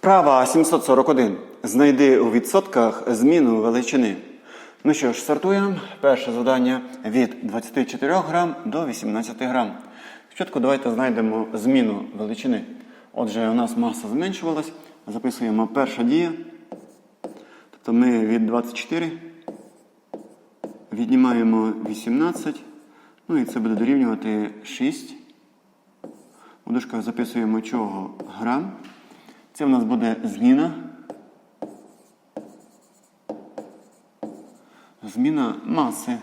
Вправа 741. Знайди у відсотках зміну величини. Ну що ж, стартуємо. Перше завдання від 24 грам до 18 грам. Спочатку давайте знайдемо зміну величини. Отже, у нас маса зменшувалась. Записуємо перша дія. Тобто ми від 24 віднімаємо 18. Ну і це буде дорівнювати 6. У дужках записуємо чого грам. Це в нас буде зміна. Зміна маси.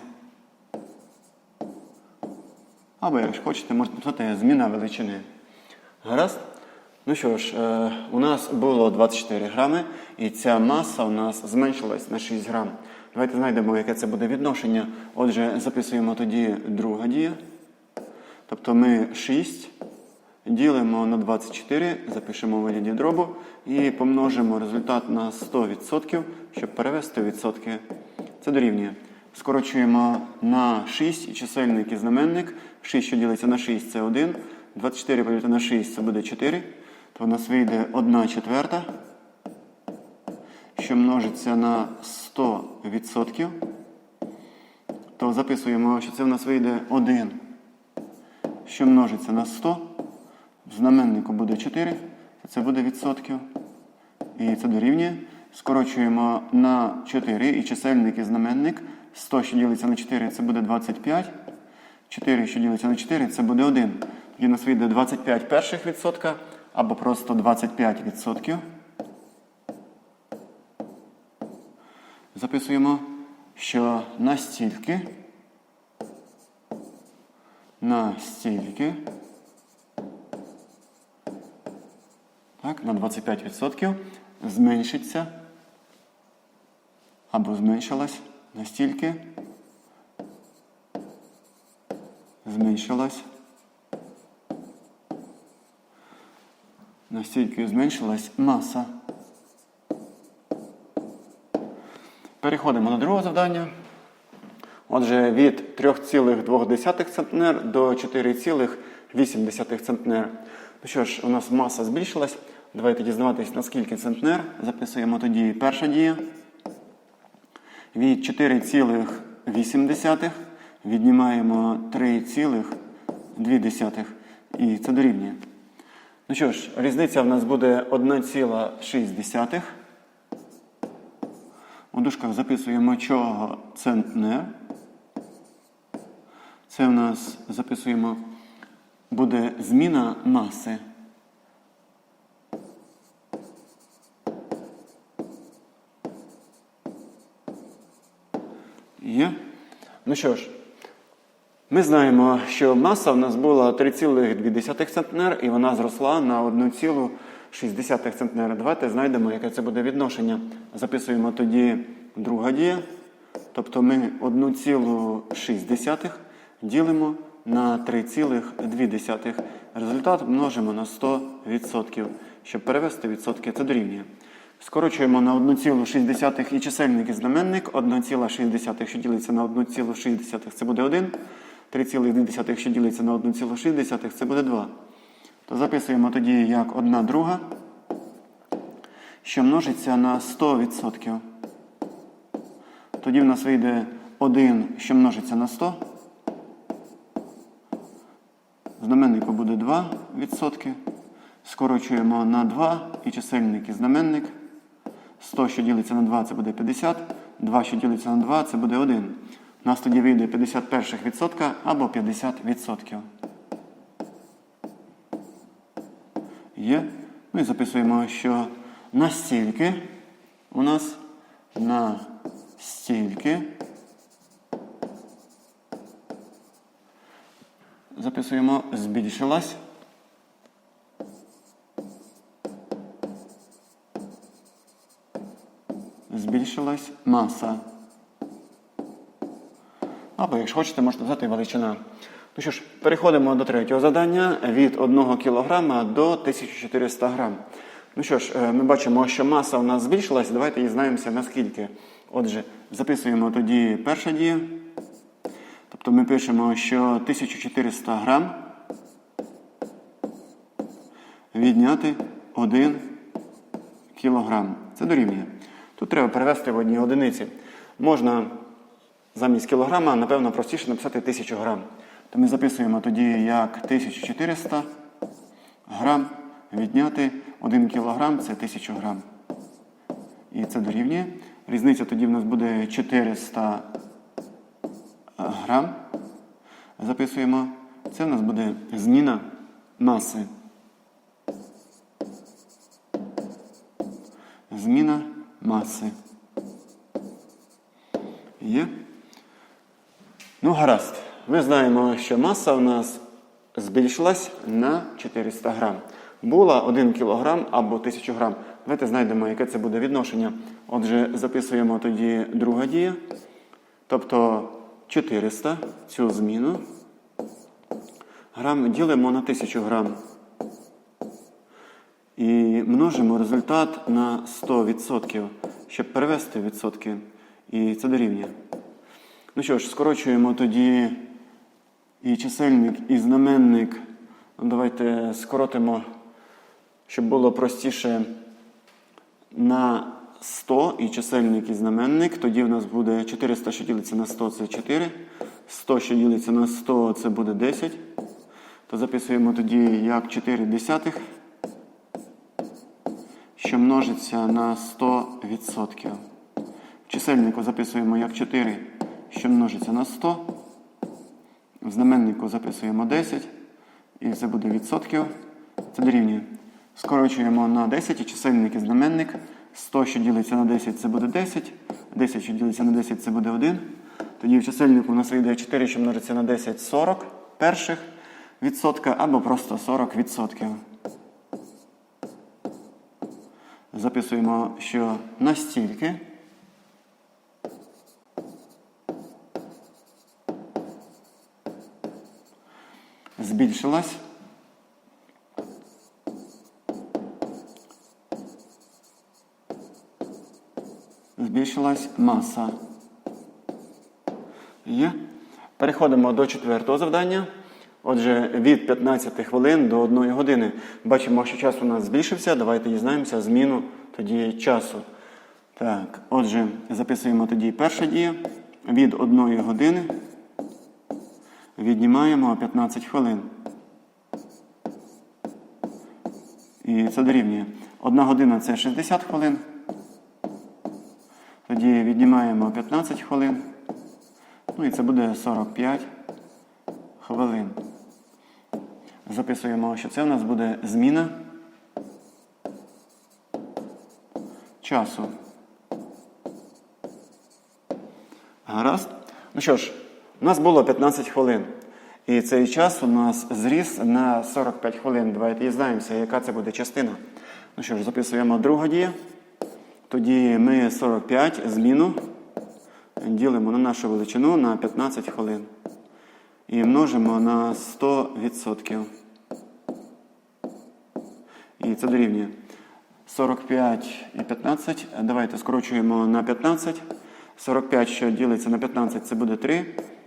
Або, якщо хочете, можете написати зміна величини. Гаразд? Ну що ж, е, у нас було 24 грами, і ця маса у нас зменшилась на 6 грам. Давайте знайдемо, яке це буде відношення. Отже, записуємо тоді друга дія. Тобто ми 6 ділимо на 24, запишемо вигляді дробу і помножимо результат на 100%, щоб перевести відсотки. Це дорівнює. Скорочуємо на 6 і чисельник і знаменник. 6, що ділиться на 6, це 1. 24 поділити на 6 це буде 4. То у нас вийде 1 четверта, що множиться на 100%. То записуємо, що це в нас вийде 1, що множиться на 100. В знаменнику буде 4, це буде відсотків. І це дорівнює. Скорочуємо на 4 і чисельник і знаменник. 100, що ділиться на 4, це буде 25. 4, що ділиться на 4, це буде 1. Тоді у нас вийде 25 перших відсотка або просто 25 відсотків. Записуємо, що настільки, настільки, так, на 25% зменшиться або зменшилась настільки, зменшилась, настільки зменшилась маса. Переходимо до другого завдання. Отже, від 3,2 центнер до 4,8 центнер. Ну що ж, у нас маса збільшилась. Давайте дізнаватись, наскільки центнер. Записуємо тоді перша дія. Від 4,8 віднімаємо 3,2. І це дорівнює. Ну що ж, різниця в нас буде 1,6. У дужках записуємо чого центнер. Це в нас записуємо буде зміна маси. Є? Ну що ж, ми знаємо, що маса в нас була 3,2 центнер, і вона зросла на 1,6 центнера. Давайте знайдемо, яке це буде відношення. Записуємо тоді друга дія. Тобто ми 1,6 ділимо на 3,2. Результат множимо на 100%. Щоб перевести відсотки, це дорівнює. Скорочуємо на 1,6 і чисельник і знаменник. 1,6, що ділиться на 1,6, це буде 1. 3,2, що ділиться на 1,6, це буде 2. То записуємо тоді як 1 друга, що множиться на 100%. Тоді в нас вийде 1, що множиться на 100. Знаменнику буде 2%. Скорочуємо на 2 і чисельник і знаменник. 100, що ділиться на 2, це буде 50. 2, що ділиться на 2, це буде 1. У нас тоді вийде 51% або 50%. Є. Ну і записуємо, що настільки у нас настільки. Записуємо, збільшилась. Збільшилась маса. Або, якщо хочете, можете взяти величина. Ну що ж, переходимо до третього завдання від 1 кг до 1400 г. Ну що ж, е, ми бачимо, що маса у нас збільшилась. Давайте дізнаємося наскільки. Отже, записуємо тоді перша дія. Тобто ми пишемо, що 1400 грам відняти 1 кілограм. Це дорівнює. Тут треба перевести в одні одиниці. Можна замість кілограма, напевно, простіше написати 1000 грам. То ми записуємо тоді як 1400 грам відняти 1 кілограм це 1000 грам. І це дорівнює. Різниця тоді в нас буде 400 грам. Записуємо. Це в нас буде зміна маси. Зміна маси. Є. Ну, гаразд. Ми знаємо, що маса у нас збільшилась на 400 грам. Була 1 кілограм або 1000 грам. Давайте знайдемо, яке це буде відношення. Отже, записуємо тоді друга дія. Тобто 400 цю зміну грам ділимо на 1000 грам. І множимо результат на 100%, щоб перевести відсотки. І це дорівнює. Ну що ж, скорочуємо тоді і чисельник, і знаменник. Ну, давайте скоротимо, щоб було простіше на 100 і чисельник і знаменник. Тоді в нас буде 400, що ділиться на 100, це 4. 100, що ділиться на 100, це буде 10. То записуємо тоді як 4 десятих, що множиться на 100%. В чисельнику записуємо як 4, що множиться на 100. В знаменнику записуємо 10. І це буде відсотків. Це дорівнює. Скорочуємо на 10 і чисельник і знаменник. 100, що ділиться на 10, це буде 10. 10, що ділиться на 10, це буде 1. Тоді в чисельнику у нас вийде 4, що множиться на 10, 40 перших відсотка або просто 40 відсотків. Записуємо, що настільки. Збільшилась. Збільшилась маса. Є. Переходимо до четвертого завдання. Отже, від 15 хвилин до 1 години. Бачимо, що час у нас збільшився. Давайте дізнаємося зміну тоді часу. Так, отже, записуємо тоді перша дія. Від 1 години віднімаємо 15 хвилин. І це дорівнює. Одна година це 60 хвилин. Тоді віднімаємо 15 хвилин. Ну і це буде 45 хвилин. Записуємо, що це у нас буде зміна часу. Гаразд. Ну що ж, у нас було 15 хвилин. І цей час у нас зріс на 45 хвилин. Давайте дізнаємося, яка це буде частина. Ну що ж, записуємо друга дія. Тоді ми 45 зміну ділимо на нашу величину на 15 хвилин. І множимо на 100%. І це дорівнює 45 і 15. Давайте скорочуємо на 15. 45, що ділиться на 15, це буде 3.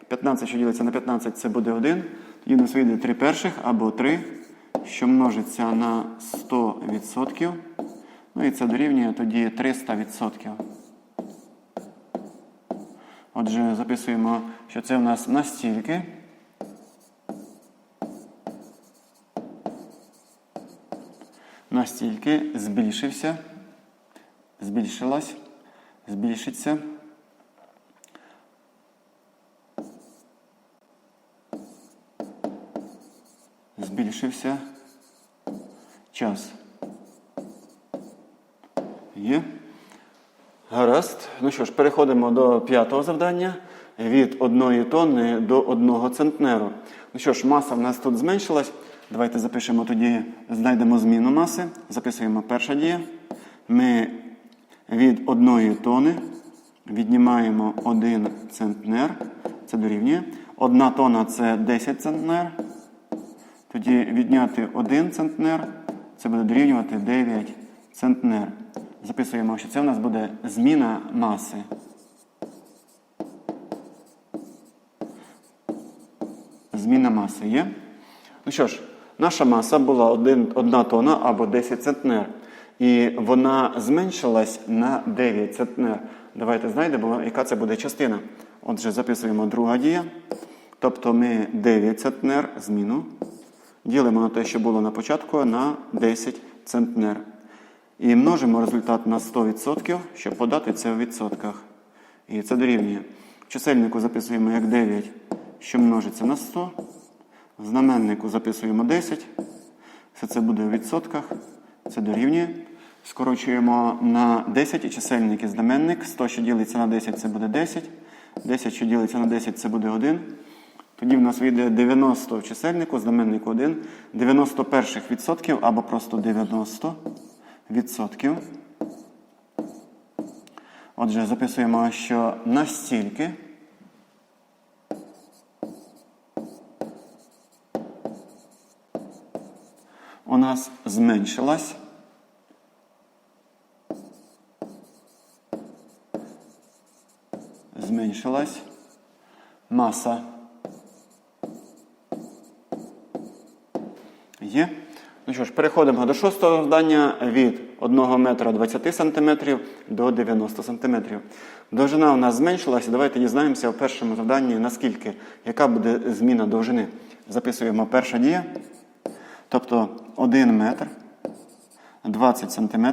15, що ділиться на 15, це буде 1. Тоді нас вийде 3 перших або 3, що множиться на 100%. Ну і це дорівнює тоді 300%. Отже, записуємо, що це у нас настільки. Настільки збільшився, збільшилась, збільшиться. Збільшився час. Є. Гаразд. Ну що ж, переходимо до п'ятого завдання. Від одної тонни до одного центнеру. Ну що ж, маса в нас тут зменшилась. Давайте запишемо тоді, знайдемо зміну маси. Записуємо перша дія. Ми від одної тони віднімаємо 1 центнер. Це дорівнює. Одна тона це 10 центнер. Тоді відняти 1 центнер. Це буде дорівнювати 9 центнер. Записуємо, що це у нас буде зміна маси. Зміна маси є. Ну що ж, наша маса була 1 тонна або 10 центнер. І вона зменшилась на 9 центнер. Давайте знайдемо, яка це буде частина. Отже, записуємо друга дія. Тобто ми 9 центнер зміну ділимо на те, що було на початку, на 10 центнер. І множимо результат на 100%, щоб подати це в відсотках. І це дорівнює. Чисельнику записуємо як 9, що множиться на 100. В знаменнику записуємо 10. Все це буде в відсотках. Це дорівнює. Скорочуємо на 10 і чисельник і знаменник. 100, що ділиться на 10, це буде 10. 10, що ділиться на 10, це буде 1. Тоді в нас вийде 90 в чисельнику, знаменнику 1. 90 перших відсотків або просто 90 відсотків. Отже, записуємо, що настільки у нас зменшилась зменшилась маса. Є. Ну що ж, переходимо до шостого завдання від 1 метра 20 см до 90 см. Довжина у нас зменшилася. Давайте дізнаємося в першому завданні, наскільки, яка буде зміна довжини. Записуємо перша дія. Тобто 1 метр 20 см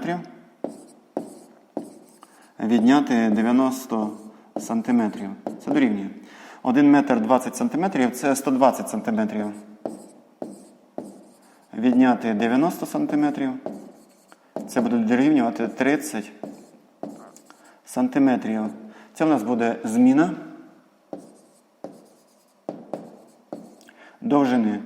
відняти 90 см. Це дорівнює. 1 метр 20 см це 120 см. Відняти 90 см. Це буде дорівнювати 30 см. Це в нас буде зміна довжини.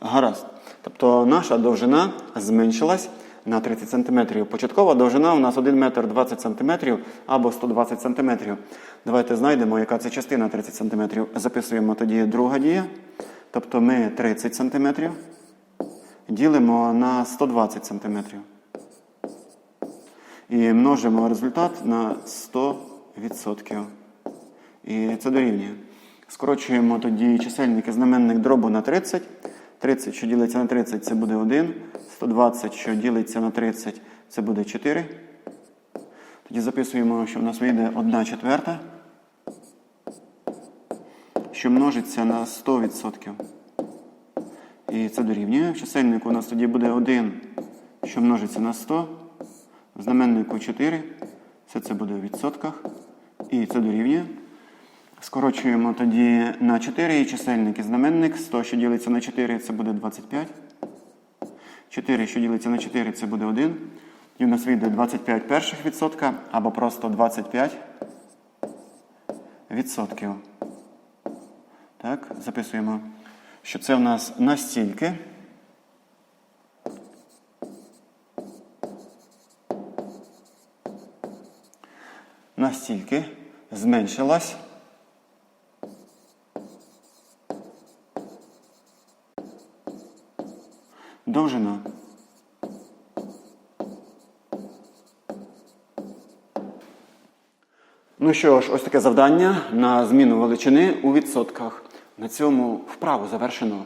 Гаразд. Тобто наша довжина зменшилась на 30 см. Початкова довжина у нас 1 метр 20 см або 120 см. Давайте знайдемо, яка це частина 30 см. Записуємо тоді друга дія. Тобто ми 30 см ділимо на 120 см. І множимо результат на 100%. І це дорівнює. Скорочуємо тоді чисельник і знаменник дробу на 30. 30, що ділиться на 30, це буде 1. 120, що ділиться на 30, це буде 4. Тоді записуємо, що в нас вийде 1 четверта, що множиться на 100%. І це дорівнює. В чисельнику у нас тоді буде 1, що множиться на 100. В знаменнику 4. Все це буде в відсотках. І це дорівнює. Скорочуємо тоді на 4 і чисельник і знаменник. 100, що ділиться на 4, це буде 25. 4, що ділиться на 4, це буде 1. І у нас вийде 25 перших відсотка або просто 25 відсотків. Так, записуємо, що це в нас настільки. Настільки зменшилась довжина. Ну що ж, ось таке завдання на зміну величини у відсотках. На цьому вправу завершено.